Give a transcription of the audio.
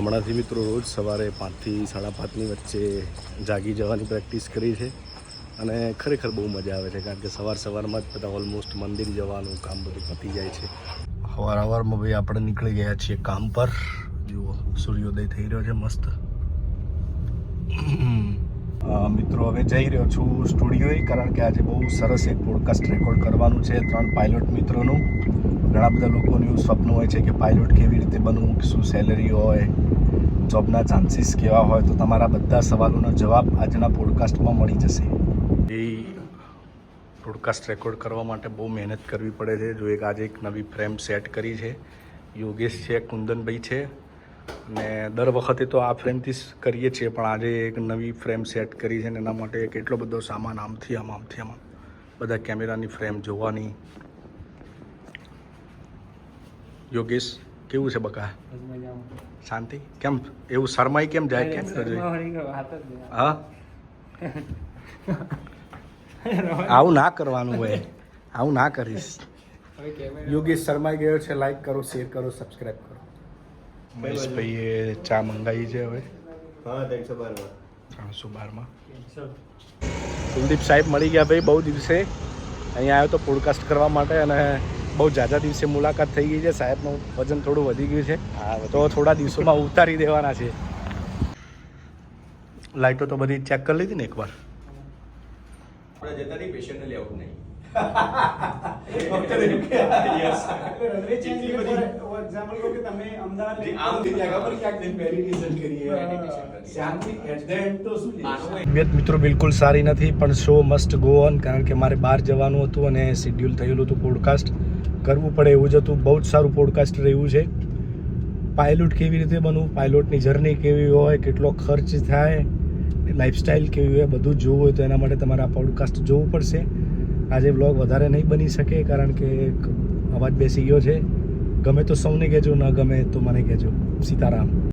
હમણાંથી મિત્રો રોજ સવારે પાંચથી સાડા પાંચની વચ્ચે જાગી જવાની પ્રેક્ટિસ કરી છે અને ખરેખર બહુ મજા આવે છે કારણ કે સવાર સવારમાં જ બધા ઓલમોસ્ટ મંદિર જવાનું, કામ બધું પતી જાય છે. સવાર સવારમાં ભાઈ આપણે નીકળી ગયા છીએ કામ પર. જુઓ, સૂર્યોદય થઈ રહ્યો છે મસ્ત. મિત્રો, હવે જઈ રહ્યો છું સ્ટુડિયોએ, કારણ કે આજે બહુ સરસ એક પોડકાસ્ટ રેકોર્ડ કરવાનું છે ત્રણ પાયલોટ મિત્રોનું. ઘણા બધા લોકોનું એવું સ્વપ્ન હોય છે કે પાયલોટ કેવી રીતે બનવું શું સેલરી હોય જોબના ચાન્સીસ કેવા હોય, તો તમારા બધા સવાલોનો જવાબ આજના પોડકાસ્ટમાં મળી જશે. એ પોડકાસ્ટ રેકોર્ડ કરવા માટે બહુ મહેનત કરવી પડે છે. જો એક આજે એક નવી ફ્રેમ સેટ કરી છે, યોગેશ છે, કુંદનભાઈ છે અને દર વખતે તો આ ફ્રેમથી જ કરીએ છીએ, પણ આજે એક નવી ફ્રેમ સેટ કરી છે ને એના માટે કેટલો બધો સામાન આમથી આમ આમથી આમ બધા કેમેરાની ફ્રેમ જોવાની યોગેશ કેવું છે બકા? શાંતિ? કેમ? એવું શરમાઈ કેમ જાય? કેમ હા? આવું ના કરવાનું હોય. આવું ના કરીશ. યોગેશ શર્માઈ ગયો છે. લાઈક કરો શેર કરો સબસ્ક્રાઈબ કરો. મહેશભાઈએ ચા મંગાવી છે હવે. હા ત્રણસો બારમાં. ત્રણસો બારમાં. કુલદીપ સાહેબ મળી ગયા ભાઈ બહુ દિવસે. અહીંયા આવ્યો તો પોડકાસ્ટ કરવા માટે અને બહુ ઝાઝા દિવસે મુલાકાત થઈ ગઈ છે. સાહેબનું વજન થોડું વધી ગયું છે. તો થોડા દિવસોમાં ઉતારી દેવાના છે. લાઇટો તો બધી ચેક કરી લીધી ને એકવાર? આપણે જતા નહીં. પેશન્ટને લેવું નહીં મિત્રો બિલકુલ સારી નથી પણ શો મસ્ટ ગો ઓન કારણ કે મારે બહાર જવાનું હતું અને શેડ્યુલ થયેલું હતું પોડકાસ્ટ કરવું પડે એવું જ હતું. બહુ જ સારું પોડકાસ્ટ રહ્યું છે. પાયલોટ કેવી રીતે બનવું? પાયલોટની જર્ની કેવી હોય? કેટલો ખર્ચ થાય? લાઈફસ્ટાઈલ કેવી હોય? બધું જોવું હોય તો એના માટે તમારે આ પોડકાસ્ટ જોવું પડશે. આજે વ્લોગ વધારે નહીં બની શકે કારણ કે અવાજ બેસી ગયો છે. ગમે તો સૌને કહેજો, ન ગમે તો મને કહેજો. સીતારામ.